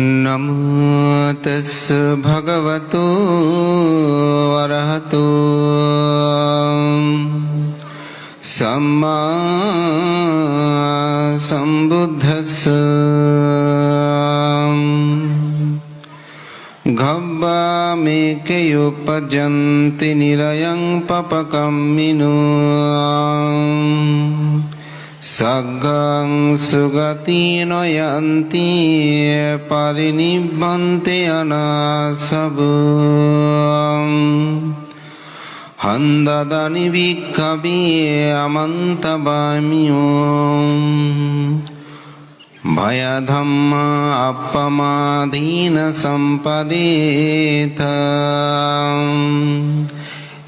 नमो तस् भगवतो अरहतो सम्मा सम्बुद्धस्। घब्बामेकयोपजन्ति निलयं पपकं मिनो। සග්ගං සුගති නොයන්ති පරිනිබ්බන්තේ අනාසබං හන්දදනි වික්කබී අමන්තබාමියෝ භය ධම්මා අප්පමාදීන සම්පදේත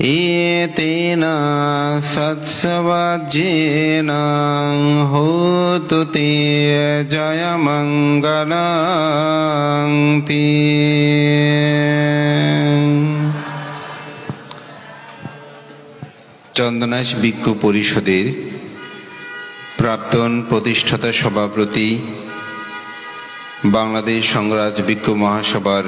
एतेन सत्सवज्येन তে ते जयमङ्गलङ्ति চন্দনাশ ভিক্ষু পরিষদের প্রাক্তন প্রতিষ্ঠাতা সভাপতি, বাংলাদেশ সংগ্রাজ ভিক্ষু মহাসভার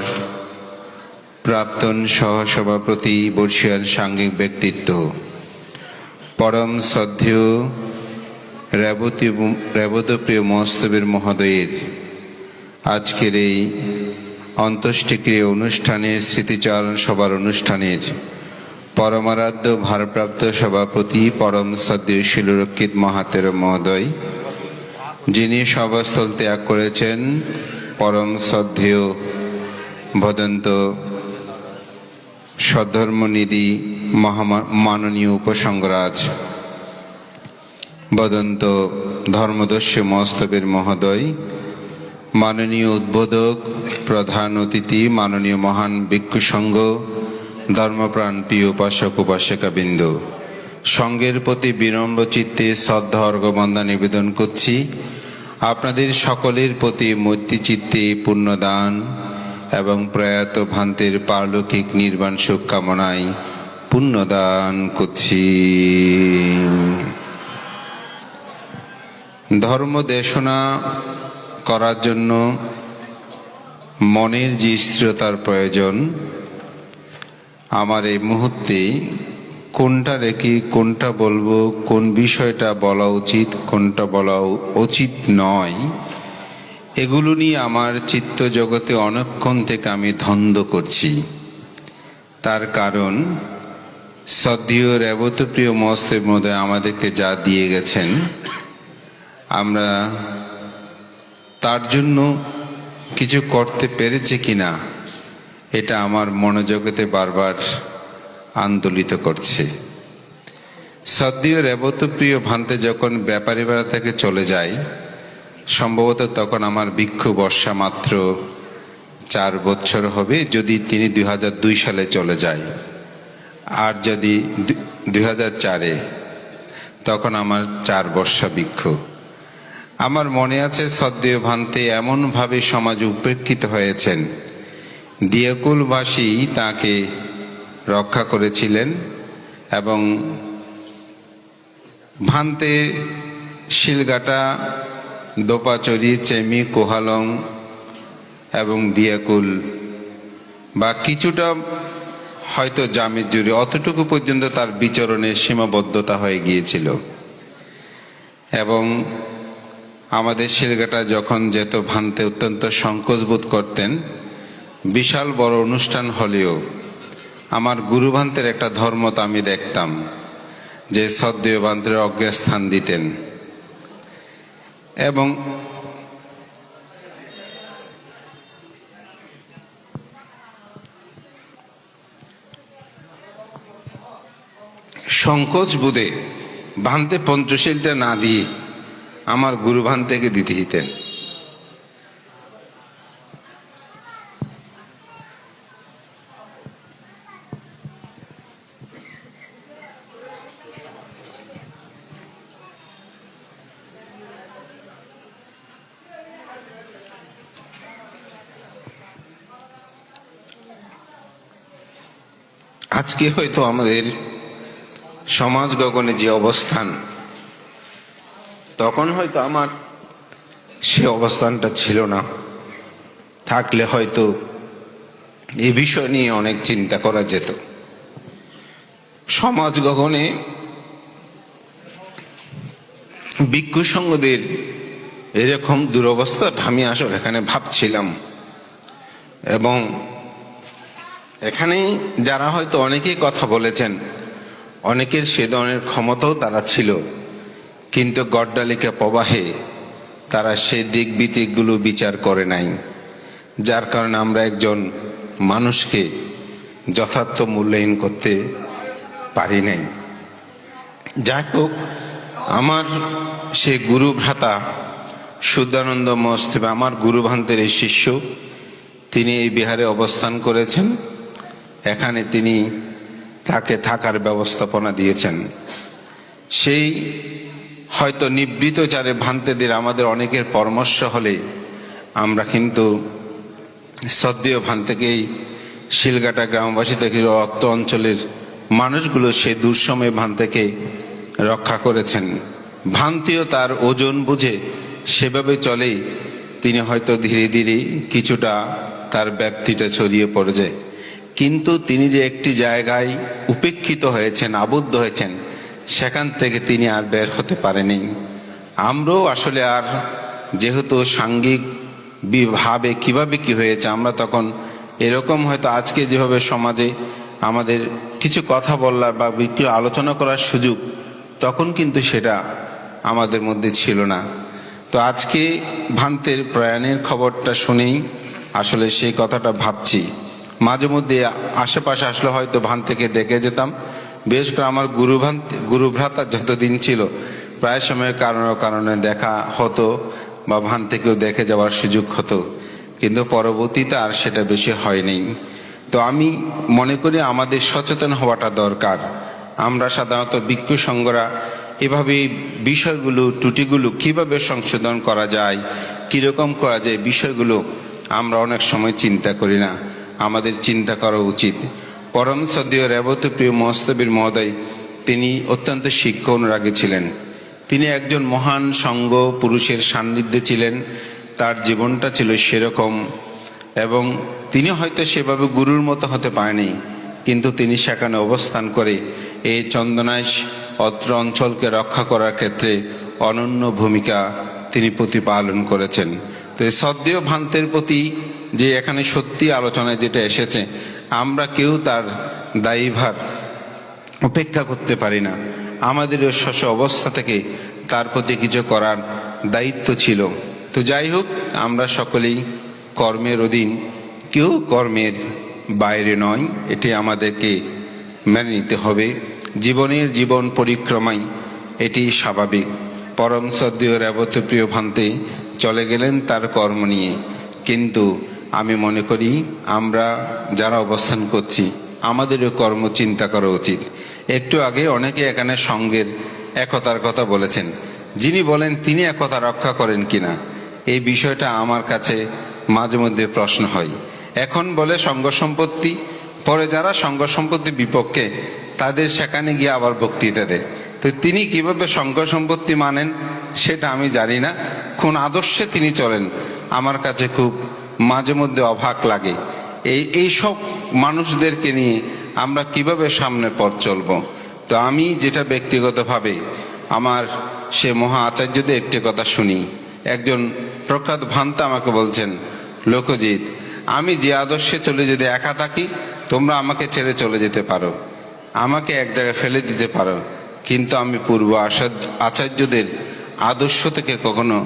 প্রাক্তন সহসভাপতি বর্ষিয়ান সাংঘিক ব্যক্তিত্ব। পরম শ্রদ্ধেয় রেবতী রেবতপ্রিয় মহস্তবের মহোদয়ের আজকের এই অন্ত্যেষ্টিক্রিয়া অনুষ্ঠানের স্মৃতিচারণ সভার অনুষ্ঠানের পরমারাধ্য ভারপ্রাপ্ত সভাপতি, পরম শ্রদ্ধেয় শিলরক্ষিত মহাতের মহোদয়, যিনি সভাস্থল ত্যাগ করেছেন, পরম শ্রদ্ধেয় ভদন্ত সদ্ধর্মনিধি মহামা- মাননীয় উপসংগরাজ। বদন্ত ধর্মদস্যু মস্তবের মহোদয়, মাননীয় উদ্বোধক, প্রধান অতিথি, মাননীয় মহান ভিক্ষু সংঘ ধর্মপ্রাণ প্রিয় উপাসক উপাসিকা বিন্দু সঙ্গের প্রতি বিনম্র চিত্তে শ্রদ্ধা অর্ঘবন্দা নিবেদন করছি। আপনাদের সকলের প্রতি মৈত্রী চিত্তে পুণ্যদান এবং প্রয়াত ভান্তের পারলৌকিক নির্বাণ সুখ কামনায় পুণ্যদান করছি। ধর্ম দেশনা করার জন্য মনের যে স্থিরতার প্রয়োজন, আমার এই মুহূর্তে কোনটা রেখে কোনটা বলব, কোন বিষয়টা বলা উচিত, কোনটা বলা উচিত নয় এগুলো নিয়ে আমার চিত্ত জগতে অনেকক্ষণ থেকে আমি ধন্দ করছি। তার কারণ সদ্যীয় রেবতপ্রিয় মস্তের মধ্যে আমাদেরকে যা দিয়ে গেছেন, আমরা তার জন্য কিছু করতে পেরেছি কিনা, এটা আমার মনোজগতে বারবার আন্দোলিত করছে। সদ্যীয় রেবতপ্রিয় ভান্তে যখন ব্যাপারী বেড়া থেকে চলে যায় সম্ভবত তখন আমার ভিক্ষু বর্ষা মাত্র চার বছর হবে যদি তিনি দু হাজার দুই সালে চলে যায়। আর যদি দুই চারে, তখন আমার চার বর্ষা ভিক্ষু। আমার মনে আছে সদ্দেহ ভান্তে এমনভাবে সমাজ উপেক্ষিত হয়েছেন। দিয়াকুলবাসী তাকে রক্ষা করেছিলেন এবং ভান্তে শিলগাটা দোপাচরি চেমি, কোহালং এবং দিয়াকুল। বা কিছুটা হয়তো জামের জুড়ে অতটুকু পর্যন্ত তার বিচরণের সীমাবদ্ধতা হয়ে গিয়েছিল। এবং আমাদের শিলগাটা যখন যেত ভানতে অত্যন্ত সংকোচ বোধ করতেন, বিশাল বড় অনুষ্ঠান হলেও আমার গুরুভান্তের একটা ধর্মত আমি দেখতাম, যে সদ্দেয় ভান্তের অগ্রস্থান দিতেন। এবং সংকোচ বোধে ভান্তে পঞ্চশীলটা না দিয়ে আমার গুরু থেকে দিতে দিতেন আজকে হয়তো আমাদের সমাজ গগনে যে অবস্থান, তখন হয়তো আমার সে অবস্থানটা ছিল না। থাকলে হয়তো এ বিষয় নিয়ে অনেক চিন্তা করা যেত। সমাজ গগনে ভিক্ষু সঙ্গদের এরকম দুরবস্থা আমি আসলে এখানে ভাবছিলাম। এবং এখানে যারা হয়তো অনেকেই কথা বলেছেন, অনেকের সে ধরনের ক্ষমতাও তারা ছিল। কিন্তু গড্ডালিকা প্রবাহে তারা সে দিক বিদিকগুলো বিচার করে নাই, যার কারণে আমরা একজন মানুষকে যথার্থ মূল্যায়ন করতে পারি নাই। যাই হোক, আমার সে গুরু ভ্রাতা শুদ্ধানন্দ মস্তবে, আমার গুরুভান্তের এই শিষ্য, তিনি এই বিহারে অবস্থান করেছেন। এখানে তিনি তাকে থাকার ব্যবস্থাপনা দিয়েছেন। সেই হয়তো নিবৃত চারে ভান্তেদের আমাদের অনেকের পরামর্শ হলে আমরা কিন্তু সদ্য ভান থেকেই শিলগাটা গ্রামবাসী থেকে রক্ত অঞ্চলের মানুষগুলো সে দুঃসময় ভান থেকে রক্ষা করেছেন। ভান্তিও তার ওজন বুঝে সেভাবে চলেই তিনি হয়তো ধীরে ধীরে কিছুটা তার ব্যাপ্তিটা ছড়িয়ে পড়ে যায়। কিন্তু তিনি যে একটি জায়গায় উপেক্ষিত হয়েছেন, আবদ্ধ হয়েছেন, সেখান থেকে তিনি আর বের হতে পারেনি। আমরাও আসলে আর যেহেতু সাঙ্গিক ভাবে কীভাবে কি হয়েছে, আমরা তখন এরকম হয়তো আজকে যেভাবে সমাজে আমাদের কিছু কথা বলার বা কিছু আলোচনা করার সুযোগ, তখন কিন্তু সেটা আমাদের মধ্যে ছিল না। তো আজকে ভান্তের প্রয়াণের খবরটা শুনেই আসলে সেই কথাটা ভাবছি। মাঝে মধ্যে আশেপাশে আসলে হয়তো ভান থেকে দেখে যেতাম। বেশ করে আমার গুরু ভান গুরু ভ্রাতার যতদিন ছিল, প্রায় সময় কারণ কারণে দেখা হতো বা ভান থেকেও দেখে যাওয়ার সুযোগ হতো। কিন্তু পরবর্তীতে আর সেটা বেশি হয়নি। তো আমি মনে করি আমাদের সচেতন হওয়াটা দরকার। আমরা সাধারণত ভিক্ষু সংঘরা এভাবে বিষয়গুলো, ত্রুটিগুলো কীভাবে সংশোধন করা যায়, কীরকম করা যায়, বিষয়গুলো আমরা অনেক সময় চিন্তা করি না। আমাদের চিন্তা করা উচিত। পরম সদীয় রেবত প্রিয় মহস্তবীর মহোদয়, তিনি অত্যন্ত শিক্ষা অনুরাগী ছিলেন। তিনি একজন মহান সঙ্গ পুরুষের সান্নিধ্যে ছিলেন। তার জীবনটা ছিল সেরকম এবং তিনি হয়তো সেভাবে গুরুর মতো হতে পারেনি, কিন্তু তিনি সেখানে অবস্থান করে এই চন্দনাইশ অত্র অঞ্চলকে রক্ষা করার ক্ষেত্রে অনন্য ভূমিকা তিনি প্রতিপালন করেছেন। তো সদ্য ভান্তের প্রতি যে এখানে সত্যি আলোচনায় যেটা এসেছে, আমরা কেউ তার দায়ীভার উপেক্ষা করতে পারি না। আমাদের শস্য অবস্থা থেকে তার প্রতি কিছু করার দায়িত্ব ছিল। তো যাই হোক, আমরা সকলেই কর্মের অধীন। কেউ কর্মের বাইরে নয়, এটি আমাদেরকে মেনে নিতে হবে। জীবনের জীবন পরিক্রমাই এটি স্বাভাবিক। পরম সদ্য রেবত প্রিয় ভান্তে চলে গেলেন তার কর্ম নিয়ে। কিন্তু আমি মনে করি আমরা যারা অবস্থান করছি, আমাদেরও কর্ম চিন্তা করা উচিত। একটু আগে অনেকে এখানে সঙ্গের একতার কথা বলেছেন। যিনি বলেন, তিনি একতা রক্ষা করেন কিনা? এই বিষয়টা আমার কাছে মাঝে মধ্যে প্রশ্ন হয়। এখন বলে সঙ্গ সম্পত্তি, পরে যারা সঙ্গ সম্পত্তির বিপক্ষে, তাদের সেখানে গিয়ে আবার বক্তৃতা দেয়। তো তিনি কীভাবে সঙ্গ সম্পত্তি মানেন, সেটা আমি জানি না। কোন আদর্শে তিনি চলেন, আমার কাছে খুব মাঝে মধ্যে অবাক লাগে। এই এই সব মানুষদেরকে নিয়ে আমরা কীভাবে সামনে পথ চলব? তো আমি যেটা ব্যক্তিগতভাবে আমার সে মহা আচার্যদের একটি কথা শুনি। একজন প্রখ্যাত ভান্তা আমাকে বলছেন, লোকজিৎ, আমি যে আদর্শে চলে যদি একা থাকি, তোমরা আমাকে ছেড়ে চলে যেতে পারো। আমাকে এক জায়গায় ফেলে দিতে পারো। কিন্তু আমি পূর্ব আচার্যদের আদর্শ থেকে কখনো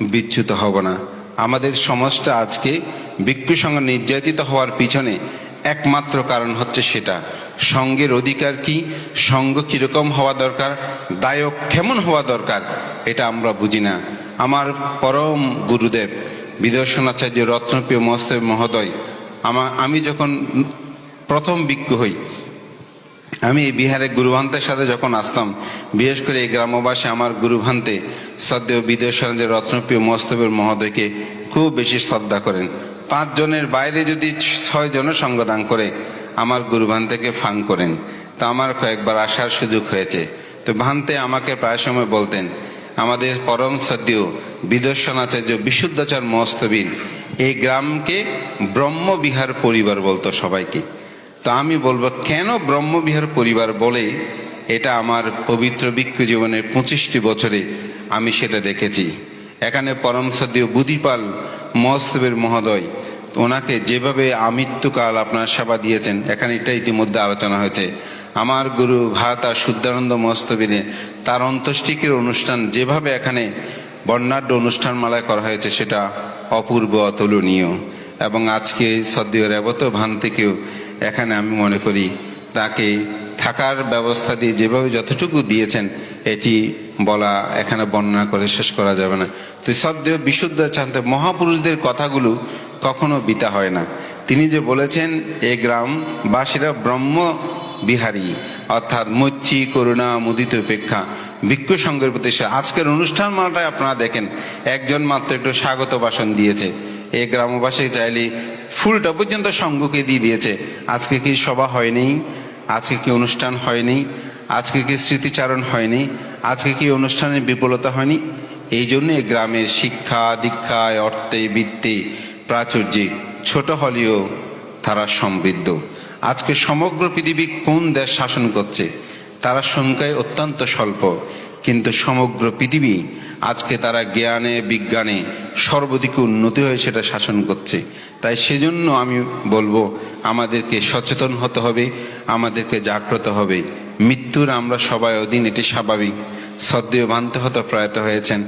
বিচ্যুত হব না। আমাদের সমাজটা আজকে ভিক্ষু সঙ্গে নির্যাতিত হওয়ার পিছনে একমাত্র কারণ হচ্ছে সেটা। সঙ্গের অধিকার কি? সঙ্গ কীরকম হওয়া দরকার? দায়ক কেমন হওয়া দরকার? এটা আমরা বুঝি না। আমার পরম গুরুদেব বিদর্শনাচার্য রত্নপ্রিয় মস্তব মহোদয় আমার আমি যখন প্রথম ভিক্ষু হই আমি এই বিহারের গুরুভান্তের সাথে যখন আসতাম, বিশেষ করে এই গ্রামবাসী আমার গুরুভান্তে সদ্য বিদেশানন্দের রত্নপ্রিয় মস্তবের মহোদয়কে খুব বেশি শ্রদ্ধা করেন। পাঁচ জনের বাইরে যদি ছয় জনের সঙ্গদান করে, আমার গুরুভান্তেকে ফাং করেন। তা আমার কয়েকবার আসার সুযোগ হয়েছে। তো ভান্তে আমাকে প্রায় সময় বলতেন, আমাদের পরম সদ্য বিদর্শনাচার্য বিশুদ্ধাচার মস্তবিন এই গ্রামকে ব্রহ্মবিহার পরিবার বলতো সবাইকে। তো আমি বলব, কেন ব্রহ্মবিহার পরিবার বলে এটা আমার পবিত্র ভিক্ষু জীবনের পঁচিশটি বছরে আমি সেটা দেখেছি? এখানে পরম সদীয় বুধিপাল মহোৎসবের মহোদয়, ওনাকে যেভাবে আমৃত্যুকাল আপনার সেবা দিয়েছেন, এখানে এটা ইতিমধ্যে আলোচনা হয়েছে। আমার গুরু ভাতা শুদ্ধানন্দ মস্তবিনে তার অন্ত্যেষ্টিকের অনুষ্ঠান যেভাবে এখানে বর্ণাঢ্য অনুষ্ঠানমালায় করা হয়েছে, সেটা অপূর্ব অতুলনীয়। এবং আজকে সদ্য রেবত ভান থেকেও এখানে আমি মনে করি তাকে থাকার ব্যবস্থা দিয়ে যেভাবে যতটুকু দিয়েছেন, এটি বলা এখানে বর্ণনা করে শেষ করা যাবে না। তো সদ্য বিশুদ্ধ চান্তে মহাপুরুষদের কথাগুলো কখনো বিতা হয় না। তিনি যে বলেছেন, এ গ্রামবাসীরা ব্রহ্ম বিহারী, অর্থাৎ মৈত্রী, করুণা, মুদিত উপেক্ষা। ভিক্ষু সংঘের প্রতি আজকের অনুষ্ঠান মালটায় আপনারা দেখেন, একজন মাত্র একটু স্বাগত ভাষণ দিয়েছে। এই গ্রামবাসী চাইলে ফুলটা পর্যন্ত সংঘকে দিয়ে দিয়েছে। আজকে কি সভা হয়নি? আজকে কি অনুষ্ঠান হয়নি? আজকে কি স্মৃতিচারণ হয়নি? আজকে কি অনুষ্ঠানের বিপুলতা হয়নি? এই জন্য গ্রামের শিক্ষা, দীক্ষায়, অর্থে, বৃত্তে প্রাচুর্যে ছোট হলেও তারা সমৃদ্ধ। আজকে সমগ্র পৃথিবী কোন দেশ শাসন করছে? তারা সংখ্যায় অত্যন্ত স্বল্প। কিন্তু সমগ্র পৃথিবী আজকে তারা জ্ঞানে, বিজ্ঞানে সর্বদিকে উন্নতি হয়ে সেটা শাসন করছে। তাই সেজন্য আমি বলব, আমাদেরকে সচেতন হতে হবে, আমাদেরকে জাগ্রত হবে। মৃত্যুর আমরা সবাই অধীন, এটি স্বাভাবিক। সদ্যীয় ভান্ত হতে প্রয়াত হয়েছেন।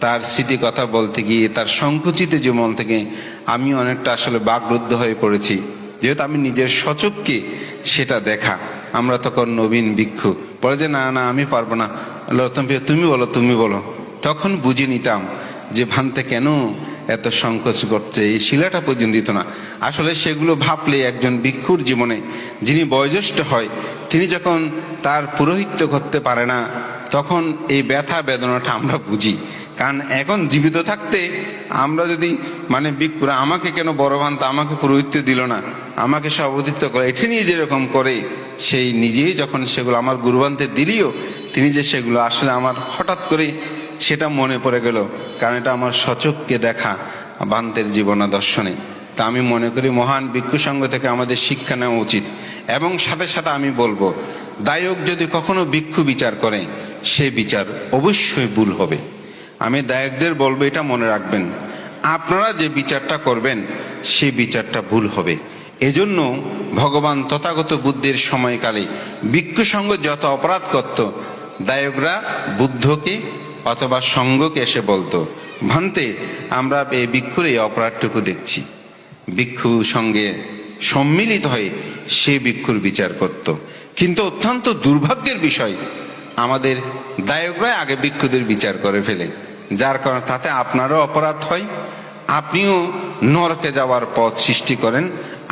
তার স্মৃতি কথা বলতে গিয়ে, তার সংকুচিত জীবন থেকে আমি অনেকটা আসলে বাগরুদ্ধ হয়ে পড়েছি। যেহেতু আমি নিজের সচককে সেটা দেখা। আমরা তখন নবীন ভিক্ষু। বলে যে, না না, আমি পারব না। লতম প্রিয় তুমি বলো তুমি বলো। তখন বুঝে নিতাম যে, ভান্তে কেন এত সংকোচ করছে? এই শিলাটা পর্যন্ত দিত না। আসলে সেগুলো ভাবলে একজন ভিক্ষুর জীবনে যিনি বয়োজ্যেষ্ঠ হয়, তিনি যখন তার পুরোহিত্য করতে পারে না, তখন এই ব্যথা বেদনাটা আমরা বুঝি। কারণ এখন জীবিত থাকতে আমরা যদি মানে বিকুরা আমাকে কেন বড় ভান্তা, আমাকে পুরোহিত্য দিল না, আমাকে সভাপতিত্ব করে, এটি নিয়ে যেরকম করে সেই নিজেই যখন সেগুলো আমার গুরুবান্তে দিলিও, তিনি যে সেগুলো আসলে আমার হঠাৎ করে সেটা মনে পড়ে গেল, কারণ এটা আমার সচককে দেখা বান্তের জীবনা দর্শনে। তা আমি মনে করি মহান ভিক্ষু সংঘ থেকে আমাদের শিক্ষা নেওয়া উচিত। এবং সাথে সাথে আমি বলব, দায়ক যদি কখনো ভিক্ষু বিচার করে, সে বিচার অবশ্যই ভুল হবে। আমি দায়কদের বলব এটা মনে রাখবেন। আপনারা যে বিচারটা করবেন সেই বিচারটা ভুল হবে। এজন্য ভগবান তথাগত বুদ্ধের সময়কালে ভিক্ষু সঙ্গ যত অপরাধ করত, দায়করা বুদ্ধকে অথবা সঙ্গকে এসে বলতো, ভান্তে, আমরা এই ভিক্ষুর এই অপরাধটুকু দেখছি। ভিক্ষু সঙ্গে সম্মিলিত হয়ে সে ভিক্ষুর বিচার করত। কিন্তু অত্যন্ত দুর্ভাগ্যের বিষয়, আমাদের দায়করাই আগে ভিক্ষুদের বিচার করে ফেলে। যার কারণে তাতে আপনারও অপরাধ হয়, আপনিও নরকে যাওয়ার পথ সৃষ্টি করেন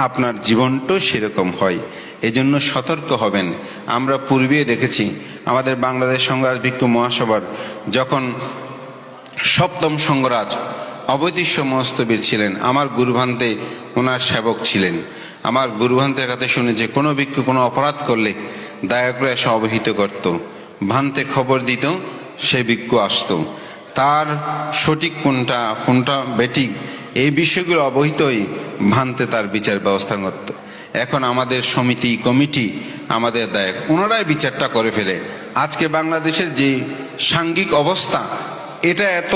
আপনার জীবনটাও সেরকম হয়। এজন্য সতর্ক হবেন। আমরা পূর্বে দেখেছি, আমাদের বাংলাদেশ সংগ্রাজ ভিক্ষু মহাসভার, যখন সপ্তম সংগরাজ অবৈতিষ্য মস্তবীর ছিলেন। আমার গুরুভান্তে ওনার সেবক ছিলেন। আমার গুরুভান্তের কাছে শুনে যে কোনো ভিক্ষু কোনো অপরাধ করলে দায়করা এসে অবহিত করত। ভান্তে খবর দিত, সে ভিক্ষু আসতো। তার সঠিক কোনটা কোনটা বেঠিক এই বিষয়গুলো অবহিত হয়ে ভান্তে তার বিচার ব্যবস্থা করত। এখন আমাদের সমিতি, কমিটি আমাদের দায়ক ওনারাই বিচারটা করে ফেলে। আজকে বাংলাদেশের যে সাঙ্গিক অবস্থা, এটা এত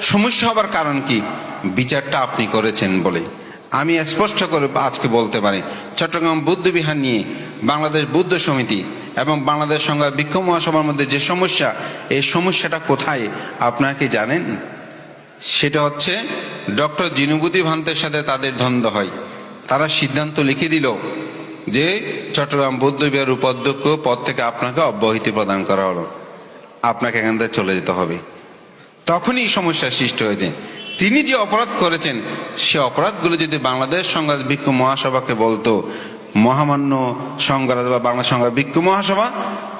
সমস্যা হবার কারণ কি? বিচারটা আপনি করেছেন বলে আমি স্পষ্ট করে আজকে বলতে পারি, চট্টগ্রাম বুদ্ধ বিহার নিয়ে বাংলাদেশ বুদ্ধ সমিতি এবং বাংলাদেশ সংঘ বিক্ষোভ মহাসভার মধ্যে যে সমস্যা, এই সমস্যাটা কোথায় আপনাকে জানেন? সেটা হচ্ছে ডক্টর জিনুবুতি ভান্তের সাথে তাদের দ্বন্দ্ব হয়। তারা সিদ্ধান্ত লিখে দিল যে চট্টগ্রাম বৌদ্ধ বিহার উপাধ্যক্ষ পদ থেকে আপনাকে অব্যাহতি প্রদান করা হলো। আপনাকে এখান থেকে চলে যেতে হবে। তখনই সমস্যার সৃষ্টি হয়েছে। তিনি যে অপরাধ করেছেন, সে অপরাধগুলো যদি বাংলাদেশ সংঘাত ভিক্ষু মহাসভাকে বলতো, মহামান্য সংঘরাজ বা বাংলা সংঘাত ভিক্ষু মহাসভা,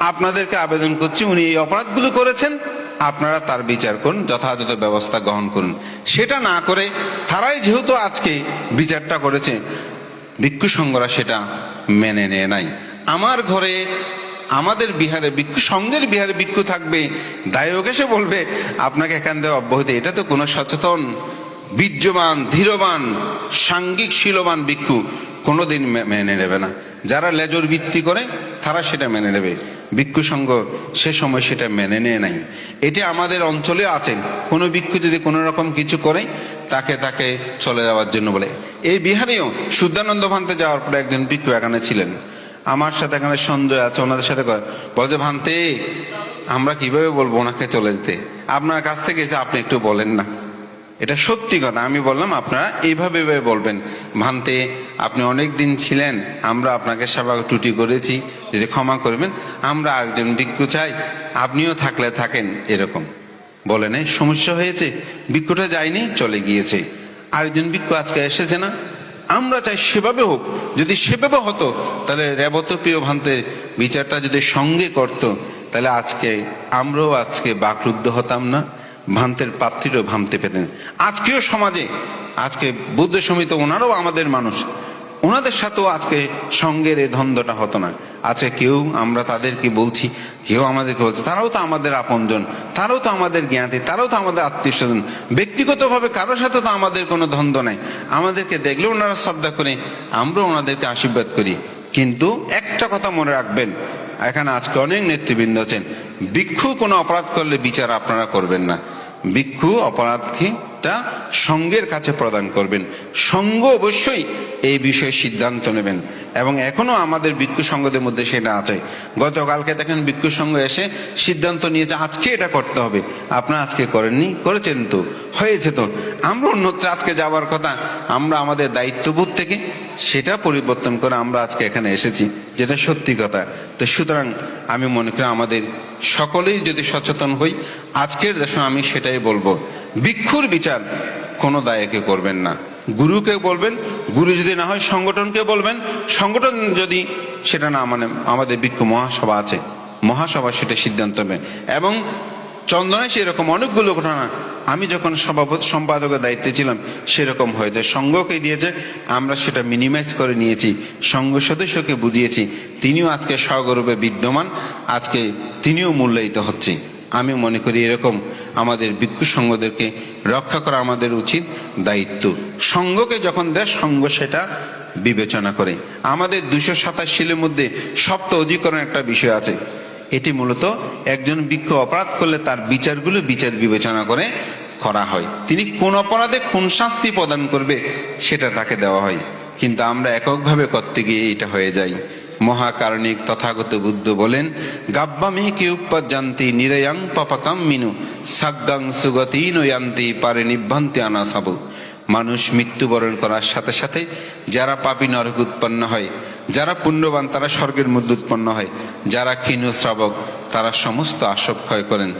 আপনাদেরকে আবেদন করছি, উনি এই অপরাধগুলো করেছেন আপনারা তার বিচার করুন, যথাযথ ব্যবস্থা গ্রহণ করুন। সেটা না করে তারাই যেহেতু আজকে বিচারটা করেছে ভিক্ষু সংঘরা সেটা মেনে নেয় নাই। আমার ঘরে, আমাদের বিহারে ভিক্ষু, সঙ্গের বিহারে ভিক্ষু থাকবে, দায়ক এসে বলবে, আপনাকে এখান থেকে অব্যাহতি। এটা তো কোনো সচেতন, বীর্যবান, ধীরবান সাঙ্গিক শীলবান ভিক্ষু কোনোদিন মেনে নেবে না। যারা লেজর ভিত্তি করে তারা সেটা মেনে নেবে। ভিক্ষু সংঘ সে সময় সেটা মেনে নেয় নাই। এটা আমাদের অঞ্চলে আছে। কোনো ভিক্ষু যদি কোনো রকম কিছু করে তাকে তাকে চলে যাওয়ার জন্য বলে। এই বিহারেও শুদ্ধানন্দ ভান্তে যাওয়ার পরে একজন ভিক্ষু এখানে ছিলেন। আমার সাথে এখানে সঞ্জয় আছে ওনাদের সাথে কয়, বলে যে ভান্তে আমরা কীভাবে বলব ওনাকে চলে যেতে? আপনার কাছ থেকে যে আপনি একটু বলেন না। এটা সত্যি কথা। আমি বললাম, আপনারা এইভাবে এইভাবে বলবেন। ভান্তে, আপনি অনেক দিন ছিলেন, আমরা আপনাকে সেবা টুটি করেছি, যদি ক্ষমা করবেন, আমরা আরেকজন ভিক্ষু চাই, আপনিও থাকলে থাকেন এরকম। বলেন এই সমস্যা হয়েছে, ভিক্ষুটা যায়নি, চলে গিয়েছে। আরেকজন ভিক্ষু আজকে এসেছে না? আমরা চাই সেভাবে হোক, যদি সেভাবে হতো, তাহলে রেবত প্রিয় ভান্তের বিচারটা যদি সঙ্গে করত, তাহলে আজকে আমরাও আজকে বাকরুদ্ধ হতাম না? ভান্তের পাত্রীরও ভামতে পেতেন আজকেও সমাজে, আজকে বুদ্ধ সমিত ওনারাও আমাদের মানুষ। ওনাদের সাথেও আজকে সঙ্গের এই দ্বন্দ্বটা হতো না। আজকে কেউ আমরা তাদেরকে বলছি, কেউ আমাদেরকে বলছে, তারাও তো আমাদের আপনজন, তারাও তো আমাদের জ্ঞাতি, তারাও তো আমাদের আত্মীয় স্বজন ব্যক্তিগতভাবে কারোর সাথে তো আমাদের কোনো দ্বন্দ্ব নাই। আমাদেরকে দেখলে ওনারা শ্রদ্ধা করে আমরা ওনাদেরকে আশীর্বাদ করি। কিন্তু একটা কথা মনে রাখবেন, এখানে আজকে অনেক নেতৃবৃন্দ আছেন। ভিক্ষু কোনো অপরাধ করলে বিচার আপনারা করবেন না। ভিক্ষু অপরাধকে তা সঙ্গের কাছে প্রদান করবেন। সঙ্গ অবশ্যই এই বিষয়ে সিদ্ধান্ত নেবেন। এবং এখনও আমাদের ভিক্ষু সংঘদের মধ্যে সেটা আছে। গতকালকে দেখেন ভিক্ষু সঙ্গ এসে সিদ্ধান্ত নিয়েছে, আজকে এটা করতে হবে। আপনারা আজকে করেননি? করেছেন তো। হয়েছে তো। আমরা অন্যত্র আজকে যাওয়ার কথা, আমরা আমাদের দায়িত্ববোধ থেকে সেটা পরিবর্তন করে আমরা আজকে এখানে এসেছি, যেটা সত্যি কথা। তো সুতরাং আমি মনে করি আমাদের সকলেই যদি সচেতন হই, আজকের দেশে আমি সেটাই বলব। ভিক্ষুর বিচার কোনো দায়কে করবেন না। গুরুকে বলবেন, গুরু যদি না হয় সংগঠনকে বলবেন, সংগঠন যদি সেটা না মানে আমাদের ভিক্ষু মহাসভা আছে, মহাসভা সেটা সিদ্ধান্ত নেবে। এবং চন্দনে সেরকম অনেকগুলো ঘটনা, আমি যখন সভাপতি, সম্পাদকের দায়িত্বে ছিলাম, সেরকম হয়েছে। সংঘকে দিয়েছে, আমরা সেটা মিনিমাইজ করে নিয়েছি, সংঘ সদস্যকে বুঝিয়েছি। তিনিও আজকে স্বগৌরবে বিদ্যমান, আজকে তিনিও মূল্যায়িত হচ্ছে আমি মনে করি এরকম আমাদের ভিক্ষু সংঘদেরকে রক্ষা করা আমাদের উচিত দায়িত্ব। সংঘকে যখন দেয়, সংঘ সেটা বিবেচনা করে। আমাদের দুশো সাতাশ শিলের মধ্যে সপ্ত অধিকরণ একটা বিষয় আছে। এটি মূলত একজন ভিক্ষু অপরাধ করলে তার বিচারগুলো বিচার বিবেচনা করে করা হয়। তিনি কোন অপরাধে কোন শাস্তি প্রদান করবে, সেটা তাকে দেওয়া হয়। কিন্তু আমরা এককভাবে করতে গিয়ে এটা হয়ে যাই। মহাকারণিক তথাগত বুদ্ধ বলেন, গাব্বামে কে উপাজান্তি নিরয়াং পাপাকাম মিনু, সাগ্গাং সুগতি নয়ান্তি পারে নিভ্রান্তি আনা সাবু। মানুষ মৃত্যুবরণ করার সাথে সাথে যারা পাপী নরক উৎপন্ন হয়, যারা পুণ্যবান তারা স্বর্গের মধ্যে উৎপন্ন হয়, যারা ক্ষীণ শ্রাবক তারা সমস্ত আসব ক্ষয় করেন।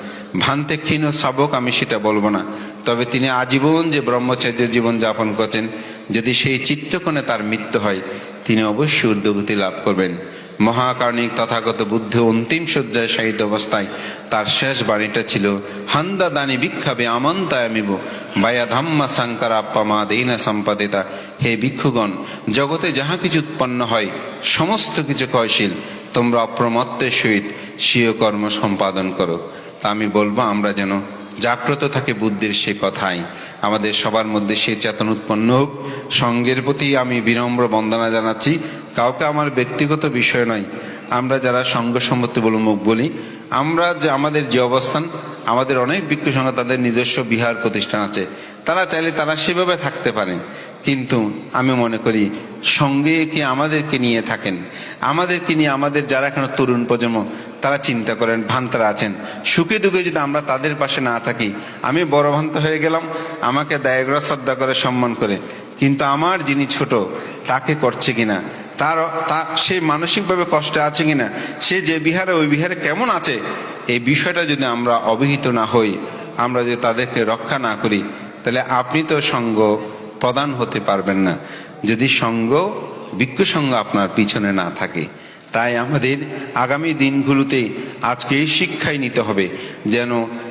ভান্তে ক্ষীণ শ্রাবক আমি সেটা বলব না, তবে তিনি আজীবন যে ব্রহ্মচর্যের জীবন যাপন করছেন, যদি সেই চিত্তকোণে তার মৃত্যু হয় তিনি অবশ্যই ঊর্ধ্বগতি লাভ করবেন। মহাকারণিক তথাগত বুদ্ধ অন্তিম শয্যায় শায়িত অবস্থায় তার শেষ বাণীটা ছিল, হান্দা দানি বিক্ষাবে আমন্তায়ামিব বায়া ধাম্মা সাংকার আপ্পামা দেইনা সম্পাদিতা। হে ভিক্ষুগণ, জগতে যাহা কিছু উৎপন্ন হয়, সমস্ত কিছু ক্ষয়শীল। তোমরা অপ্রমত্তের সহিত স্বীয় কর্ম সম্পাদন করো। তা আমি বলব, আমরা যেন জাগ্রত থাকে বুদ্ধির সে কথাই। আমাদের সবার মধ্যে সে চেতন উৎপন্ন হোক। সঙ্গের প্রতি আমি বিনম্র বন্দনা জানাচ্ছি। কাউকে আমার ব্যক্তিগত বিষয় নয়। আমরা যারা সঙ্গ সম্মতি বলে মুখ বলি আমরা যে আমাদের যে অবস্থান, আমাদের অনেক ভিক্ষু সংঘ তাদের নিজস্ব বিহার প্রতিষ্ঠান আছে। তারা চাইলে তারা সেভাবে থাকতে পারেন কিন্তু আমি মনে করি, সঙ্গে কি আমাদেরকে নিয়ে থাকেন। আমাদেরকে নিয়ে আমাদের যারা এখন তরুণ প্রজন্ম তারা চিন্তা করেন ভান্তারা আছেন। সুখে দুঃখে যদি আমরা তাদের পাশে না থাকি, আমি বড় ভান্ত হয়ে গেলাম, আমাকে দায়গ্রা শ্রদ্ধা করে, সম্মান করে। কিন্তু আমার যিনি ছোট, তাকে করছে কিনা? তার, তা, সে মানসিকভাবে কষ্টে আছে কিনা? সে যে বিহারে, ওই বিহারে কেমন আছে? এই বিষয়টা যদি আমরা অবহিত না হই, আমরা যদি তাদেরকে রক্ষা না করি, তাহলে আপনি তো সঙ্গ প্রদান হতে পারবেন না। যদি সঙ্গ ভিক্ষু সঙ্গ আপনার পিছনে না থাকে তাই আমাদের আগামী দিনগুলোতে আজকে এই শিক্ষাই নিতে হবে, যেন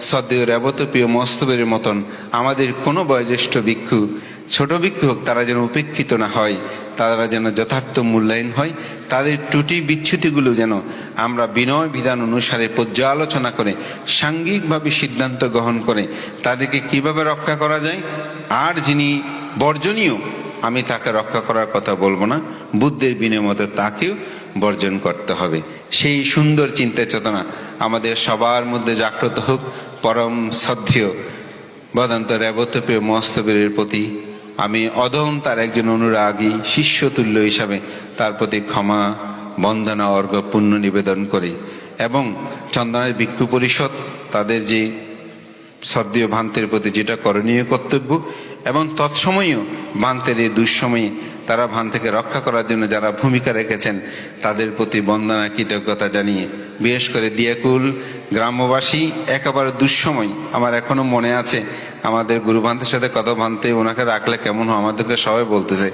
সদ্য রেবত প্রিয় মস্তবের মতন আমাদের কোনো বয়োজ্যেষ্ঠ ভিক্ষু, ছোট ভিক্ষু হোক, তারা যেন উপেক্ষিত না হয়, তারা যেন যথার্থ মূল্যায়ন হয়, তাদের ত্রুটি বিচ্যুতিগুলো যেন আমরা বিনয় বিধান অনুসারে পর্যালোচনা করে সাঙ্গিকভাবে সিদ্ধান্ত গ্রহণ করে, তাদেরকে কীভাবে রক্ষা করা যায়? আর যিনি বর্জনীয়, আমি তাকে রক্ষা করার কথা বলব না, বুদ্ধের বিনিময়ে তাকেও বর্জন করতে হবে। সেই সুন্দর চিন্তা চেতনা আমাদের সবার মধ্যে জাগ্রত হোক, পরম শ্রদ্ধেয় বদন্ত রেবতপ্রিয় মস্তবীরের প্রতি। আমি অদম তার একজন অনুরাগী, শিষ্যতুল্য হিসাবে তার প্রতি ক্ষমা, বন্দনা, অর্ঘ, পুণ্য নিবেদন করি এবং চন্দনের ভিক্ষু পরিষদ, তাদের যে সদ্যীয় ভান্তের প্রতি যেটা করণীয় কর্তব্য এবং তৎসময়েও ভান্তের এই দুঃসময়ে তারা ভান থেকে রক্ষা করার জন্য যারা ভূমিকা রেখেছেন, তাদের প্রতি বন্দনা, কৃতজ্ঞতা জানিয়ে বিশেষ করে দিয়াকুল গ্রামবাসী একেবারে দুঃসময় আমার এখনও মনে আছে আমাদের গুরু ভান্তের সাথে কথা ভান্তে ওনাকে রাখলে কেমন হয় আমাদেরকে সবাই বলতেছে।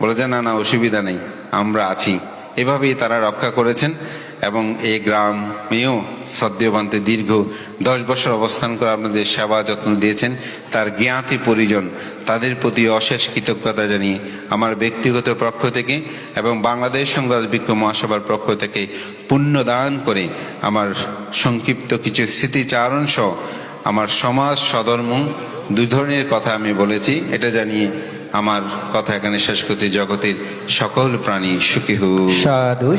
বলে যে, না না, অসুবিধা নেই, আমরা আছি। এভাবেই তারা রক্ষা করেছেন। এবং এই গ্রামেও সদ্যবান্তে দীর্ঘ দশ বছর অবস্থান করে আপনাদের সেবা যত্ন দিয়েছেন। তার জ্ঞাতি পরিজন, তাদের প্রতি অশেষ কৃতজ্ঞতা জানিয়ে আমার ব্যক্তিগত পক্ষ থেকে এবং বাংলাদেশ সংবাদ বিক্ষোভ মহাসভার পক্ষ থেকে পুণ্যদান করে আমার সংক্ষিপ্ত কিছু স্মৃতিচারণ সহ আমার সমাজ সধর্ম দুই ধরনের কথা আমি বলেছি। এটা জানিয়ে আমার কথা এখানে শেষ করছি। জগতের সকল প্রাণী সুখী হোক। সাধু।